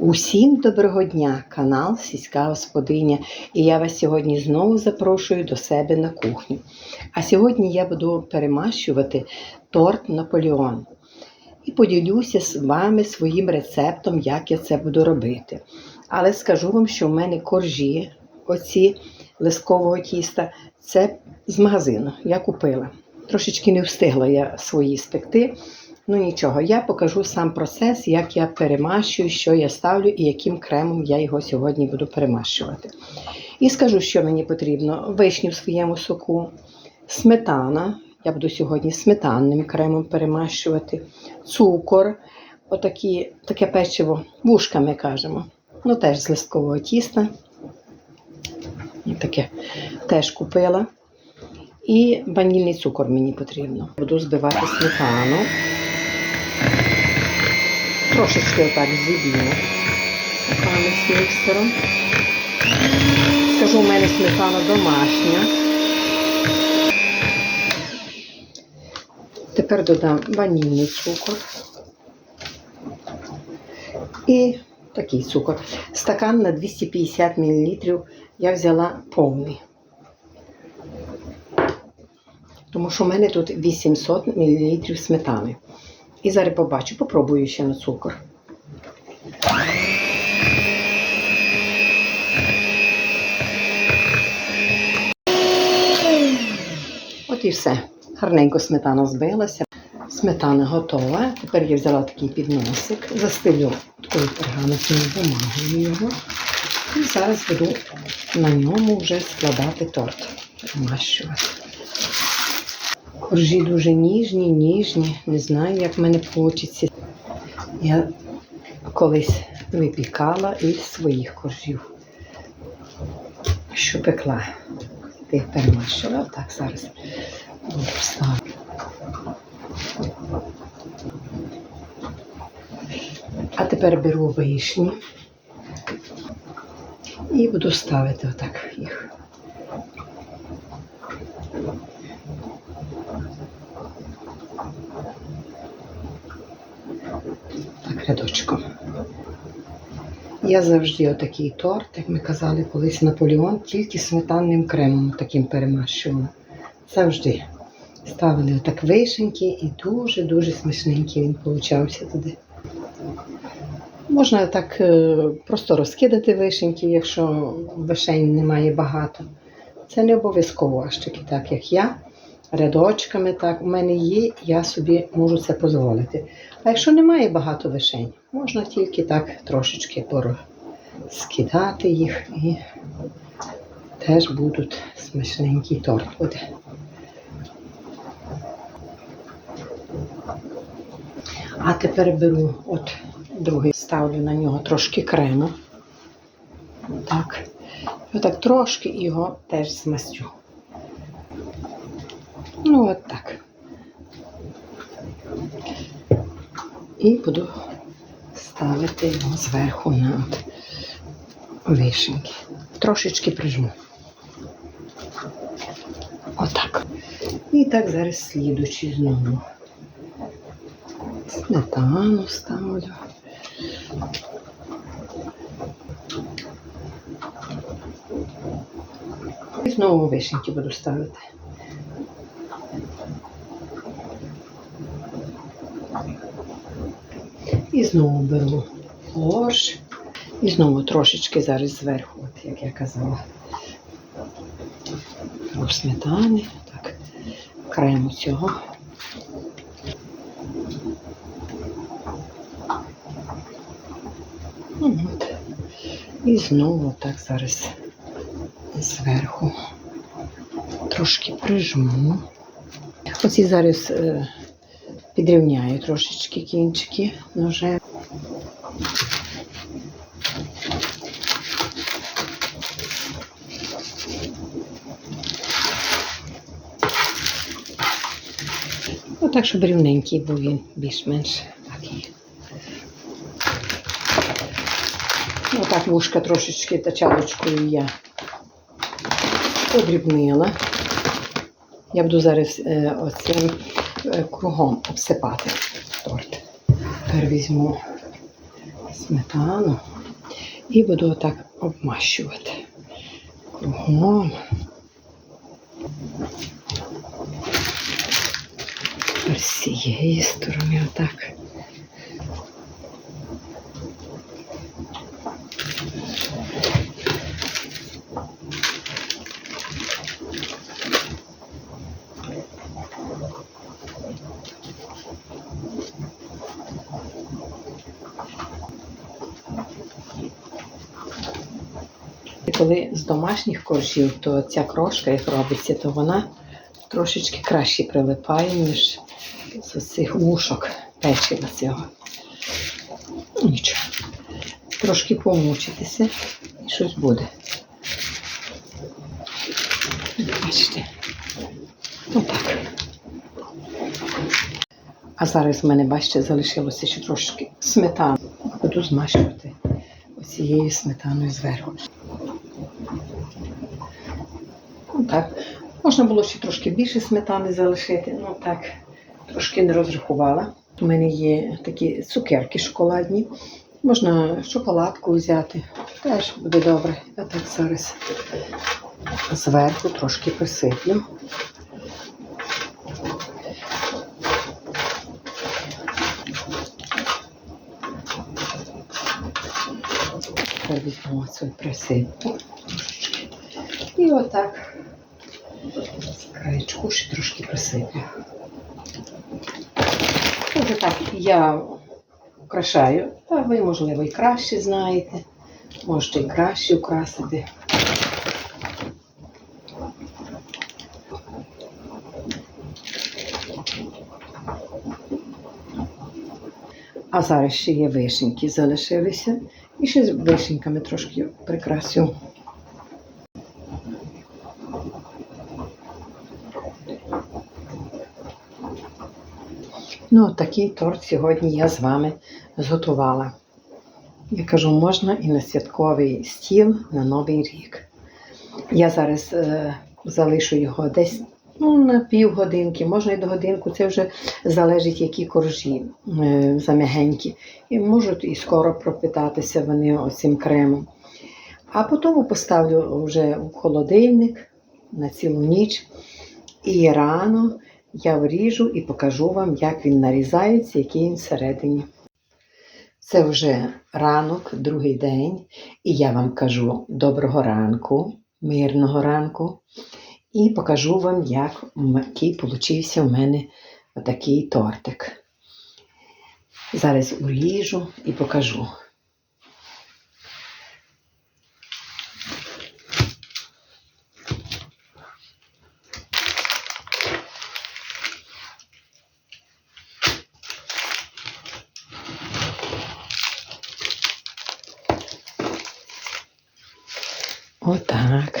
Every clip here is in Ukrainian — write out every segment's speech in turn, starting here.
Усім доброго дня, канал Сільська Господиня. І я вас сьогодні знову запрошую до себе на кухню. А сьогодні я буду перемащувати торт Наполеон. І поділюся з вами своїм рецептом, як я це буду робити. Але скажу вам, що в мене коржі, оці лискового тіста, це з магазину. Я купила. Трошечки не встигла я свої спекти. Ну нічого, я покажу сам процес, як я перемащую, що я ставлю і яким кремом я його сьогодні буду перемащувати. І скажу, що мені потрібно: вишню в своєму соку, сметана. Я буду сьогодні сметанним кремом перемащувати, цукор, отакі, таке печиво, вушками кажемо. Ну, теж з листкового тіста. Таке теж купила. І ванільний цукор мені потрібно. Буду збивати сметану. Трошечки отак зіб'ю руками з міксером. Скажу, у мене сметана домашня. Тепер додам ванільний цукор. І такий цукор. Стакан на 250 мл я взяла повний. Тому що в мене тут 800 мл сметани. І зараз побачу, попробую ще на цукор. От і все. Гарненько сметана збилася. Сметана готова. Тепер я взяла такий підносик, застелю такою пергаментною бумагою його. І зараз буду на ньому вже складати торт. Намащувати. Коржі дуже ніжні, ніжні. Не знаю, як в мене вийде. Я колись випікала із своїх коржів. Що пекла. Тих перемащила. Так, зараз. А тепер беру вишні і буду ставити отак їх. Так, рядочком. Я завжди отакий торт, як ми казали колись Наполеон, тільки сметанним кремом таким перемащувала. Завжди. Ставили отак вишеньки і дуже-дуже смачненький він получався туди. Можна так е, просто розкидати вишеньки, якщо вишень немає багато. Це не обов'язково аж таки так, як я. Рядочками так у мене є, я собі можу це дозволити. А якщо немає багато вишень, можна тільки так трошечки скидати їх і теж будуть смачненький торт буде. А тепер беру от другий, ставлю на нього трошки крему. Так. Отак трошки його теж змастю. Ну, от так. І буду ставити його зверху на вишеньки. Трошечки прижму. Отак. І так зараз слідучий знову. Сметану ставлю. І знову вишеньки буду ставити. І знову беру корж. І знову трошечки зараз зверху, от як я казала. У сметани, так, крему цього. Ну. І знову так зараз зверху трошки прижму. Оці зараз е, підрівняю трошечки кінчики ножем. Отак, щоб рівненький був він більш-менш такий. Отак вушка трошечки тачалочкою я подрібнила. Я буду зараз е, е, кругом обсипати торт. Тепер візьму сметану і буду отак обмащувати кругом. З цієї сторони отак. Коли з домашніх коржів, то ця крошка, як робиться, то вона трошечки краще прилипає, ніж з цих вушок печива цього. Ну, нічого. Трошки помучитися і щось буде. Бачите. Отак. А зараз в мене, бачите, залишилося ще трошки сметани. Буду змащувати оцією сметаною зверху. Ну так. Можна було ще трошки більше сметани залишити, ну так, трошки не розрахувала. У мене є такі цукерки шоколадні. Можна шоколадку взяти. Теж буде добре. Я так зараз зверху трошки присиплю. Тепер цю присипку. І отак краєчку ще трошки присиплю. Ось так я украшаю, а ви, можливо, і краще знаєте. Можете і краще украсити. А зараз ще є вишеньки залишилися. І ще з вишеньками трошки прикрасю. Ну, такий торт сьогодні я з вами зготувала. Я кажу, можна і на святковий стіл на Новий рік. Я зараз е, залишу його десь ну, на півгодинки, можна і до годинку, це вже залежить, які коржі е, зам'ягенькі. І можуть і скоро пропитатися вони оцим кремом. А потім поставлю вже в холодильник на цілу ніч. І рано я вріжу і покажу вам, як він нарізається, який він всередині. Це вже ранок, другий день, і я вам кажу доброго ранку, мирного ранку. І покажу вам, як, який получився в мене отакий тортик. Зараз уріжу і покажу. Отак.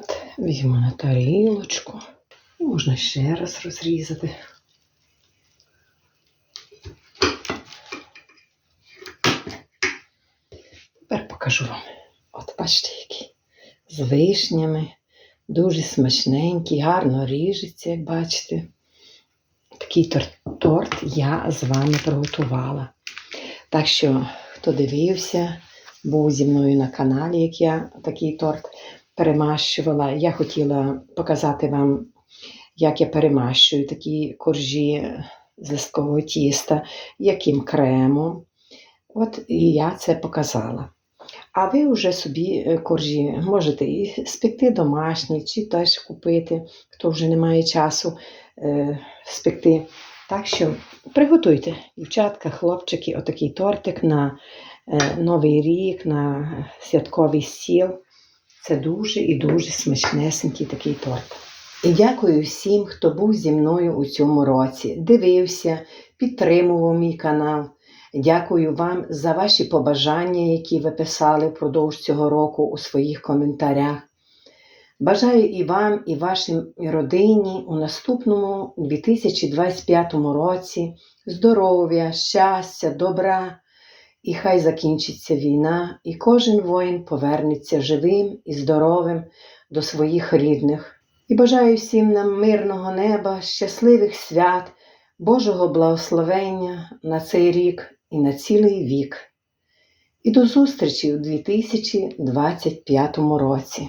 От, візьму на тарілочку. І можна ще раз розрізати. Тепер покажу вам. От бачите, який. З вишнями. Дуже смачненький, гарно ріжеться, як бачите. Такий торт я з вами приготувала. Так що, хто дивився, був зі мною на каналі, як я такий торт перемащувала. Я хотіла показати вам, як я перемащую такі коржі з листкового тіста, яким кремом. От і я це показала. А ви вже собі е, коржі можете і спекти домашні, чи теж купити, хто вже не має часу спекти. Так що приготуйте, дівчатка, хлопчики, отакий тортик на е, Новий рік, на святковий стіл. Це дуже і дуже смачнесенький такий торт. І дякую всім, хто був зі мною у цьому році, дивився, підтримував мій канал. Дякую вам за ваші побажання, які ви писали впродовж цього року у своїх коментарях. Бажаю і вам, і вашій родині у наступному 2025 році здоров'я, щастя, добра. І хай закінчиться війна, і кожен воїн повернеться живим і здоровим до своїх рідних. І бажаю всім нам мирного неба, щасливих свят, Божого благословення на цей рік і на цілий вік. І до зустрічі у 2025 році.